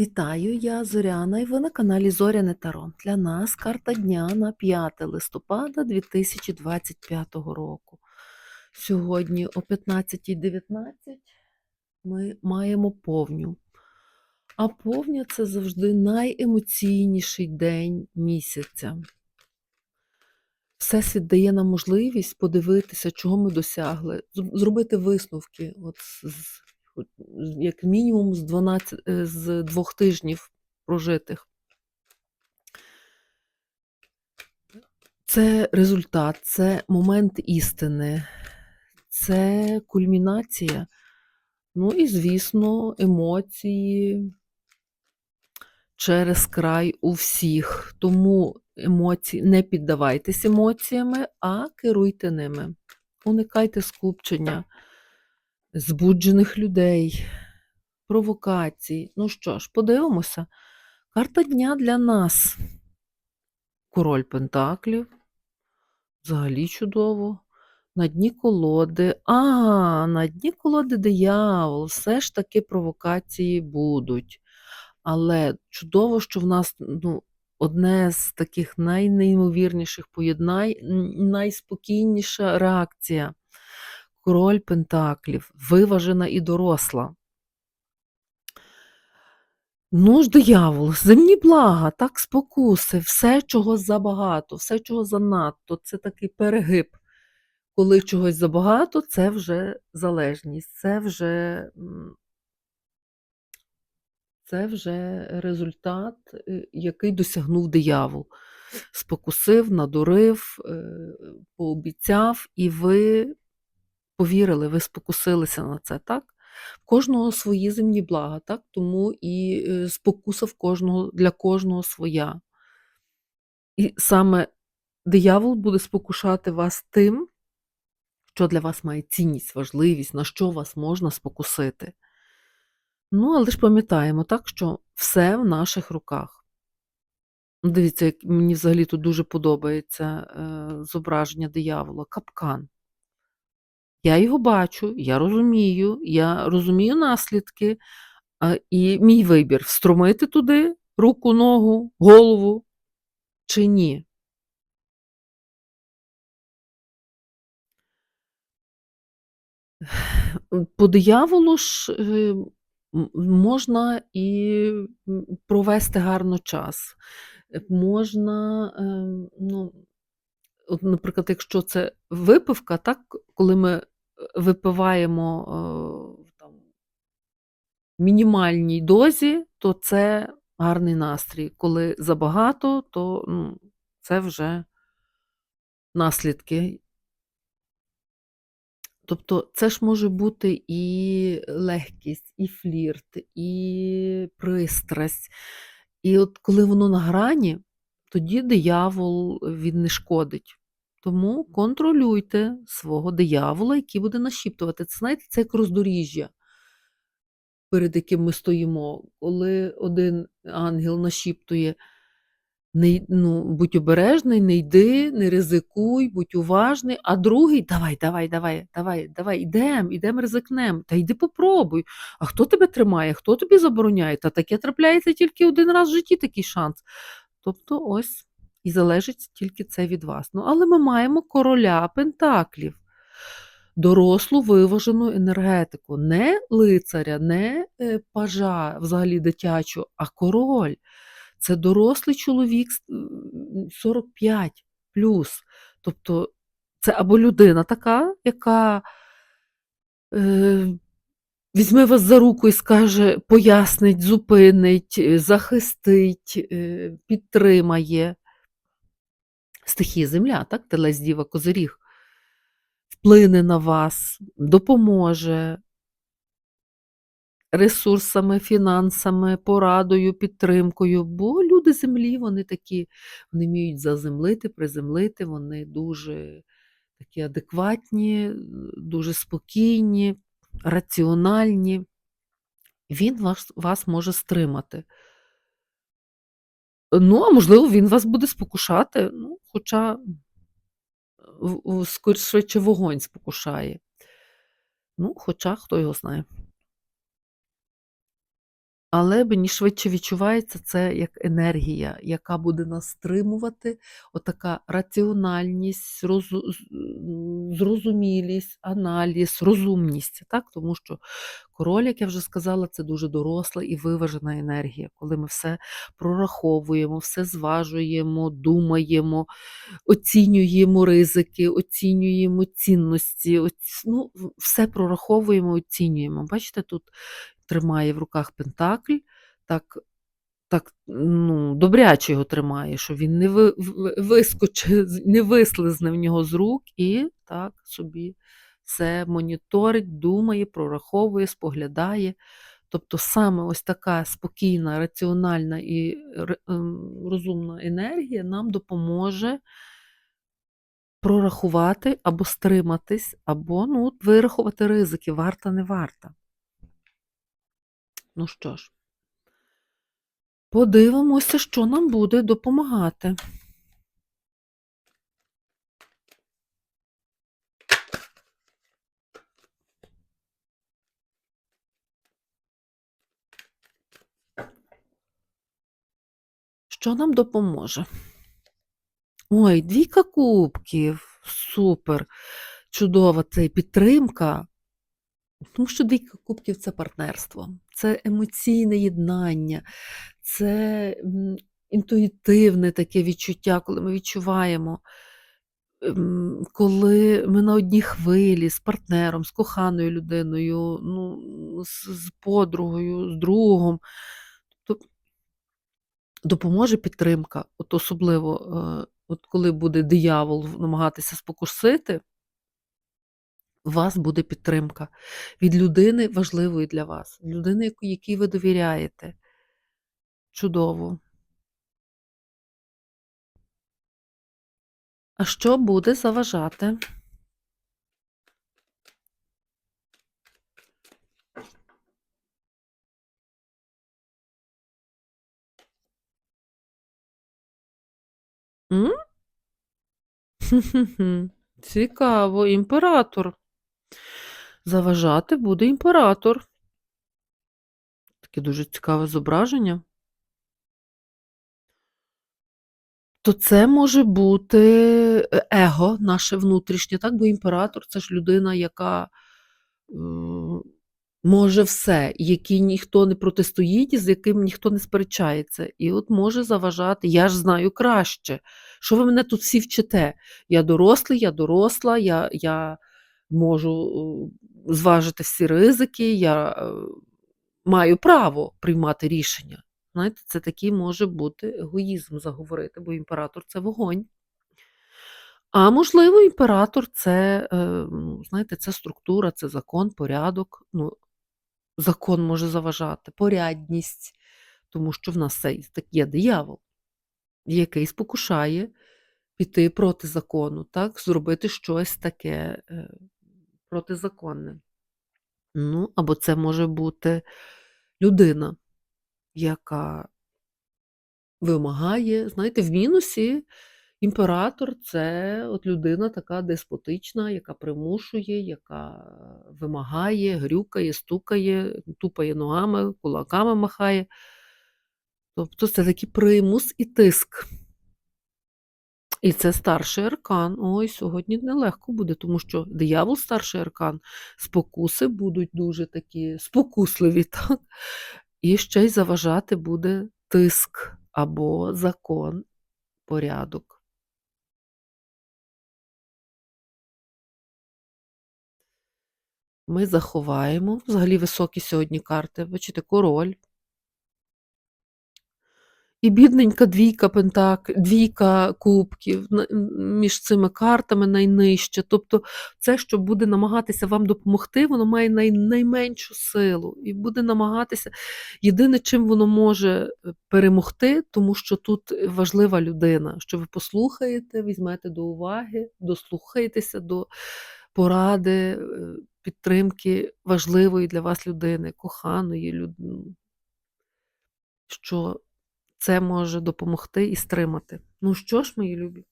Вітаю, я Зоряна, і ви на каналі Зоряне Таро. Для нас карта дня на 5 листопада 2025 року. Сьогодні о 15.19 ми маємо повню. А повня це завжди найемоційніший день місяця. Всесвіт дає нам можливість подивитися, чого ми досягли, зробити висновки, от з, як мінімум з, 12, е, з двох тижнів прожитих. Це результат, це момент істини, це кульмінація. Ну і, звісно, емоції через край у всіх. Тому емоції, не піддавайтесь емоціями, а керуйте ними. Уникайте скупчення, збуджених людей, провокацій. Ну що ж, подивимося. Карта дня для нас. Король Пентаклів. Взагалі чудово. На дні колоди. А, на дні колоди диявол. Все ж таки провокації будуть. Але чудово, що в нас ну, одне з таких найнеймовірніших поєднань, найспокійніша реакція. Король Пентаклів, виважена і доросла. Ну ж, диявол, земні блага, так спокуси, все, чого забагато, все, чого занадто, це такий перегиб. Коли чогось забагато, це вже залежність, це вже, це вже результат, е, який досягнув диявол. Спокусив, надурив, е, пообіцяв, і ви повірили, ви спокусилися на це, так? В кожного свої земні блага, так? Тому і е, спокуса в кожного, для кожного своя. І саме диявол буде спокушати вас тим, що для вас має цінність, важливість, на що вас можна спокусити. Ну, але ж пам'ятаємо, так, що все в наших руках. Дивіться, як мені взагалі тут дуже подобається е, зображення диявола, капкан. Я його бачу, я розумію, я розумію наслідки, і мій вибір встромити туди руку, ногу, голову чи ні. По дияволу ж е, можна і провести гарно час. Можна, е, ну, от, наприклад, якщо це випивка, так, коли ми випиваємо е, в мінімальній дозі, то це гарний настрій. Коли забагато, то ну, це вже наслідки. Тобто це ж може бути і легкість, і флірт, і пристрасть. І от коли воно на грані, тоді диявол він не шкодить. Тому контролюйте свого диявола, який буде нашіптувати. Це знаєте, це як роздоріжжя, перед яким ми стоїмо. Коли один ангел нашіптує, не, ну, будь обережний, не йди, не ризикуй, будь уважний, а другий давай, давай, давай, давай, давай, ідем, ідем, ризикнем. Та йди попробуй. А хто тебе тримає, хто тобі забороняє? Та таке трапляється тільки один раз в житті такий шанс. Тобто ось і залежить тільки це від вас. Ну, але ми маємо короля Пентаклів. Дорослу виважену енергетику, не лицаря, не е, пажа, взагалі дитячу, а король. Це дорослий чоловік 45 плюс. Тобто це або людина така, яка е, візьме вас за руку і скаже, пояснить, зупинить, захистить, е, підтримає. Стихія земля, так? Телець діва козиріг. Вплине на вас, допоможе ресурсами, фінансами, порадою, підтримкою. Бо люди землі, вони такі, вони вміють заземлити, приземлити, вони дуже такі адекватні, дуже спокійні, раціональні. Він вас, вас може стримати. Ну, а можливо, він вас буде спокушати, ну, хоча скоріше вогонь спокушає. Ну, хоча хто його знає. Але мені швидше відчувається це як енергія, яка буде нас стримувати, отака раціональність, розу- з- м, зрозумілість, аналіз, розумність. Так? Тому що король, як я вже сказала, це дуже доросла і виважена енергія, коли ми все прораховуємо, все зважуємо, думаємо, оцінюємо ризики, оцінюємо цінності, оць- ну, все прораховуємо, оцінюємо. Бачите, тут тримає в руках пентакль, так, так ну, добряче його тримає, що він не ви, в- не вислизне в нього з рук і так собі все моніторить, думає, прораховує, споглядає. Тобто саме ось така спокійна, раціональна і ем, розумна енергія нам допоможе прорахувати або стриматись, або ну, вирахувати ризики, варта, не варта. Ну що ж, подивимося, що нам буде допомагати. Що нам допоможе? Ой, двійка кубків. Супер. Чудова це підтримка. Тому що двійка кубків це партнерство, це емоційне єднання, це інтуїтивне таке відчуття, коли ми відчуваємо, ем, коли ми на одній хвилі з партнером, з коханою людиною, ну, з, подругою, з другом. Тобто допоможе підтримка, от особливо, е, от коли буде диявол намагатися спокусити, у вас буде підтримка від людини важливої для вас, людини, якій ви довіряєте. Чудово. А що буде заважати? М? Цікаво, імператор. Заважати буде імператор. Таке дуже цікаве зображення. То це може бути е, его наше внутрішнє, так? Бо імператор це ж людина, яка може все, якій ніхто не протистоїть і з яким ніхто не сперечається. І от може заважати, я ж знаю краще. Що ви мене тут всі вчите? Я дорослий, я доросла, я, я можу е, зважити всі ризики, я е, маю право приймати рішення. Знаєте, це такий може бути егоїзм заговорити, бо імператор це вогонь. А можливо, імператор це, е, ну, знаєте, це структура, це закон, порядок. Ну, закон може заважати, порядність, тому що в нас так є диявол, який спокушає піти проти закону, так, зробити щось таке е, протизаконне. Ну, або це може бути людина, яка вимагає, знаєте, в мінусі імператор це от людина така деспотична, яка примушує, яка вимагає, грюкає, стукає, тупає ногами, кулаками махає. Тобто це такий примус і тиск. І це старший аркан. Ой, сьогодні нелегко буде, тому що диявол старший аркан, спокуси будуть дуже такі спокусливі, так? І ще й заважати буде тиск або закон, порядок. Ми заховаємо. Взагалі високі сьогодні карти. Бачите, король. І бідненька двійка пентак, двійка кубків між цими картами найнижче. Тобто це, що буде намагатися вам допомогти, воно має най, найменшу силу і буде намагатися. Єдине, чим воно може е, перемогти, тому що тут важлива людина, що ви послухаєте, візьмете до уваги, дослухаєтеся до поради, е, підтримки важливої для вас людини, коханої людини. Що це може допомогти і стримати. Ну що ж, мої любі,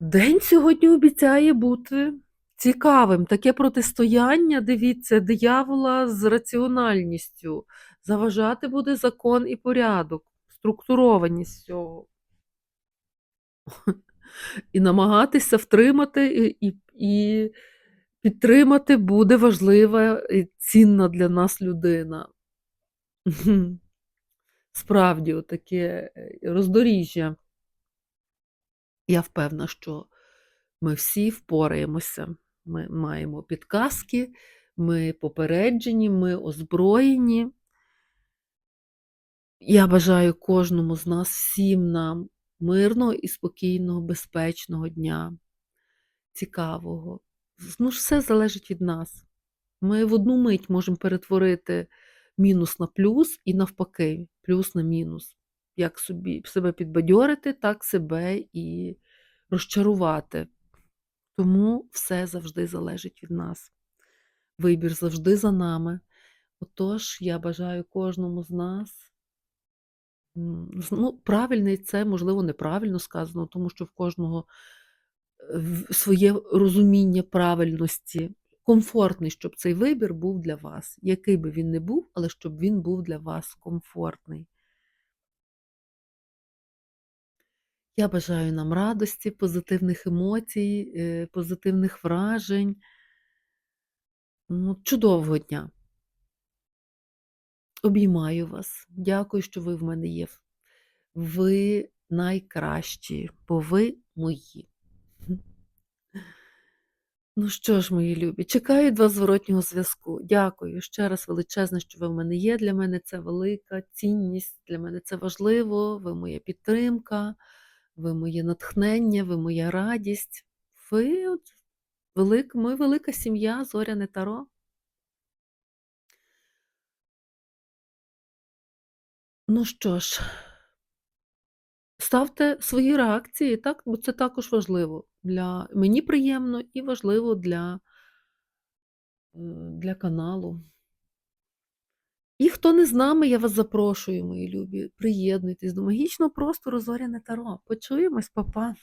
день сьогодні обіцяє бути цікавим. Таке протистояння, дивіться, диявола з раціональністю. Заважати буде закон і порядок, структурованість всього. І намагатися втримати і, і підтримати буде важлива і цінна для нас людина. Справді, отаке е, роздоріжжя. Я впевнена, що ми всі впораємося. Ми маємо підказки, ми попереджені, ми озброєні. Я бажаю кожному з нас, всім нам мирного і спокійного, безпечного дня, цікавого. Ну, ж все залежить від нас. Ми в одну мить можемо перетворити мінус на плюс і навпаки, плюс на мінус. Як собі себе підбадьорити, так себе і розчарувати. Тому все завжди залежить від нас. Вибір завжди за нами. Отож, я бажаю кожному з нас. Ну, правильний це, можливо, неправильно сказано, тому що в кожного е, своє розуміння правильності. Комфортний, щоб цей вибір був для вас, який би він не був, але щоб він був для вас комфортний. Я бажаю нам радості, позитивних емоцій, е, позитивних вражень. Ну, чудового дня. Обіймаю вас. Дякую, що ви в мене є. Ви найкращі, бо ви мої. Ну що ж, мої любі, чекаю від вас зворотнього зв'язку. Дякую ще раз величезне, що ви в мене є. Для мене це велика цінність, для мене це важливо. Ви моя підтримка, ви моє натхнення, ви моя радість. Ви от велик, ми велика сім'я, зоряне таро. Ну що ж, ставте свої реакції, так, бо це також важливо. Для мені приємно і важливо для, е, для каналу. І хто не з нами, я вас запрошую, мої любі. Приєднуйтесь до магічного простору Зоряне Таро. Почуємось, папа.